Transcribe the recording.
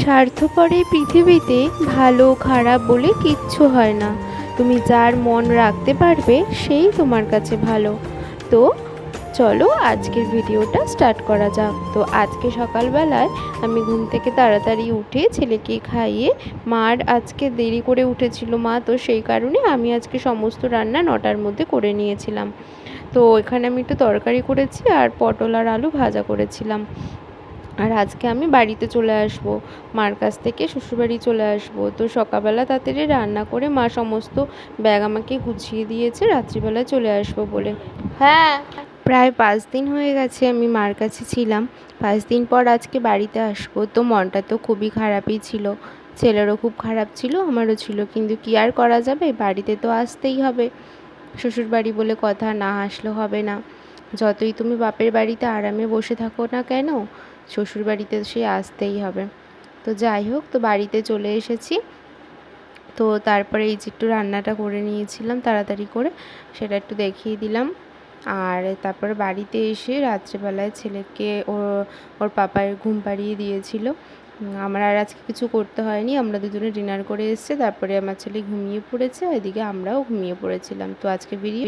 স্বার্থপর পৃথিবীতে ভালো খারাপ বলে কিচ্ছু হয় না। তুমি যার মন রাখতে পারবে, সেই তোমার কাছে ভালো। তো চলো আজকের ভিডিওটা স্টার্ট করা যাক। তো আজকে সকালবেলায় আমি ঘুম থেকে তাড়াতাড়ি উঠে ছেলেকে খাইয়ে, মার আজকে দেরি করে উঠেছিল মা, তো সেই কারণে আমি আজকে সমস্ত রান্না নটার মধ্যে করে নিয়েছিলাম। তো এখানে আমি একটু তরকারি করেছি আর পটল আর আলু ভাজা করেছিলাম। আর আজকে আমি বাড়িতে চলে আসব মার কাছ থেকে শ্বশুরবাড়ি চলে আসব। তো সকালবেলা তাড়াতাড়ি রান্না করে মা সমস্ত ব্যাগ আমাকে গুছিয়ে দিয়েছে রাত্রিবেলায় চলে আসব বলে। হ্যাঁ। প্রায় পাঁচ দিন হয়ে গেছে আমি মার কাছে ছিলাম। পাঁচ দিন পর আজকে বাড়িতে আসব। তো মনটা তো খুবই খারাপই ছিল। ছেলেরও খুব খারাপ ছিল আমারও ছিল। কিন্তু কি আর করা যাবে? বাড়িতে তো আসতেই হবে। শ্বশুরবাড়ি বলে কথা না আসলে হবে না। যতই তুমি বাপের বাড়িতে আরামে বসে থাকো না কেন শ্বশুর বাড়িতে সে আসতেই হবে। তো যাই হোক, তো বাড়িতে চলে এসেছি। তো তারপরে এই যে একটু রান্নাটা করে নিয়েছিলাম তাড়াতাড়ি করে, সেটা একটু দেখিয়ে দিলাম। আর তারপরে বাড়িতে এসে রাত্রেবেলায় ছেলেকে ওর ওর পাপার ঘুম পাড়িয়ে দিয়েছিল। আমার আর আজকে কিছু করতে হয়নি, আমরা দুজনে ডিনার করে এসেছে, তারপরে আমার ছেলে ঘুমিয়ে পড়েছে, এদিকে আমরাও ঘুমিয়ে পড়েছিলাম। তো আজকে ভিডিও